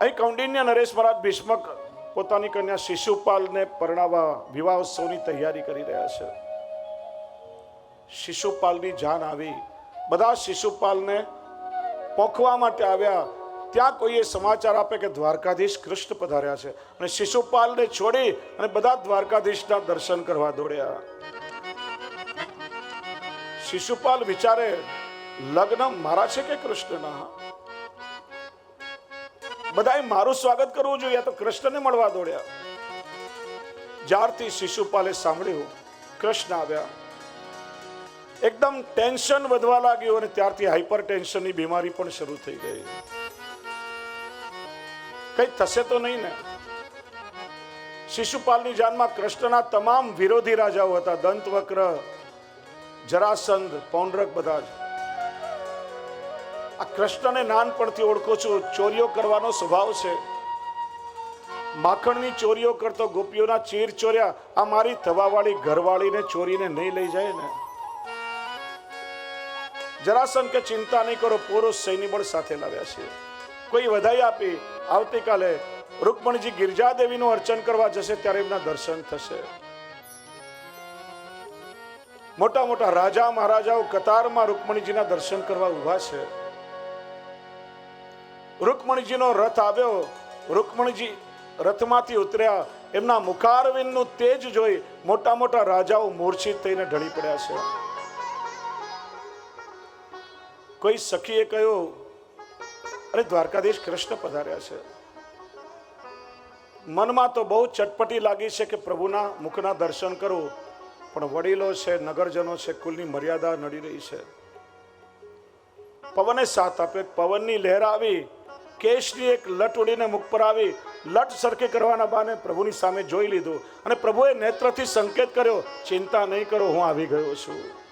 અહીં કૌંડિન્ય નરેશ મહારાજ ભીષ્મક પોતાની કન્યા શિશુપાલને પરણાવવા વિવાહ ઉત્સવની તૈયારી કરી રહ્યા છે. શિશુપાલની જાન આવી. બધા શિશુપાલને પોખવા માટે આવ્યા. ત્યાં કોઈએ સમાચાર આપે કે દ્વારકાધીશ કૃષ્ણ પધાર્યા છે અને શિશુપાલને છોડી અને બધા દ્વારકાધીશના દર્શન કરવા દોડ્યા. શિશુપાલ વિચારે, લગ્ન મારા છે કે કૃષ્ણના? બધાએ મારું સ્વાગત કરવું જોઈએ તો કૃષ્ણને મળવા દોડ્યા. જ્યારથી શિશુપાલે સાંભળ્યું, કૃષ્ણ આવ્યા. એકદમ ટેન્શન વધવા લાગ્યું અને ત્યારથી હાઈપર ટેન્શનની બીમારી પણ શરૂ થઈ ગઈ. કઈ થશે તો નહીં ને. શિશુપાલની જાનમાં કૃષ્ણના તમામ વિરોધી રાજાઓ હતા, દંતવક્ર, જરાસંઘ, પૌંડરક બધા જ. આ કૃષ્ણને નાનપણથી ઓળખું છું. ચોરીઓ કરવાનો સ્વભાવ છે. માખણની ચોરીઓ કરતો ગોપીઓના ચીર ચોર્યા. આ મારી થવાવાળી ઘરવાળીને ચોરીને નહીં લઈ જાય ને. જરાસન કે ચિંતા નહીં કરો, પુરુષ સૈની બળ સાથે લાવ્યા છે. કોઈ વધાઈ આપી, આવતીકાલે રૂકમણીજી ગિરજાદેવીનું અર્ચન કરવા જશે ત્યારે એમના દર્શન થશે. મોટા મોટા રાજા મહારાજાઓ કતારમાં રૂકમણીજીના દર્શન કરવા ઊભા છે. રૂકમણીજીનો રથ આવ્યો. રૂકમણીજી રથમાંથી ઉતર્યા. એમના મુખારવિંદનું તેજ જોઈ મોટા મોટા રાજાઓ મૂર્છિત થઈને ઢળી પડ્યા છે. કોઈ સખીએ કહ્યું, અરે દ્વારકાધીશ કૃષ્ણ પધાર્યા છે. મનમાં તો બહુ ચટપટી લાગી છે કે પ્રભુના મુખના દર્શન કરું, પણ વડીલો છે, નગરજનો છે, કુલની મર્યાદા નડી રહી છે. પવને સાથ આપે, પવનની લહેર આવી કેશની એક લટ ઉડીને મુખ પર આવી લટ સરખી કરવાના બાને પ્રભુની સામે જોઈ લીધું. અને પ્રભુએ નેત્રથી સંકેત કર્યો, ચિંતા નહીં કરો, હું આવી ગયો છું.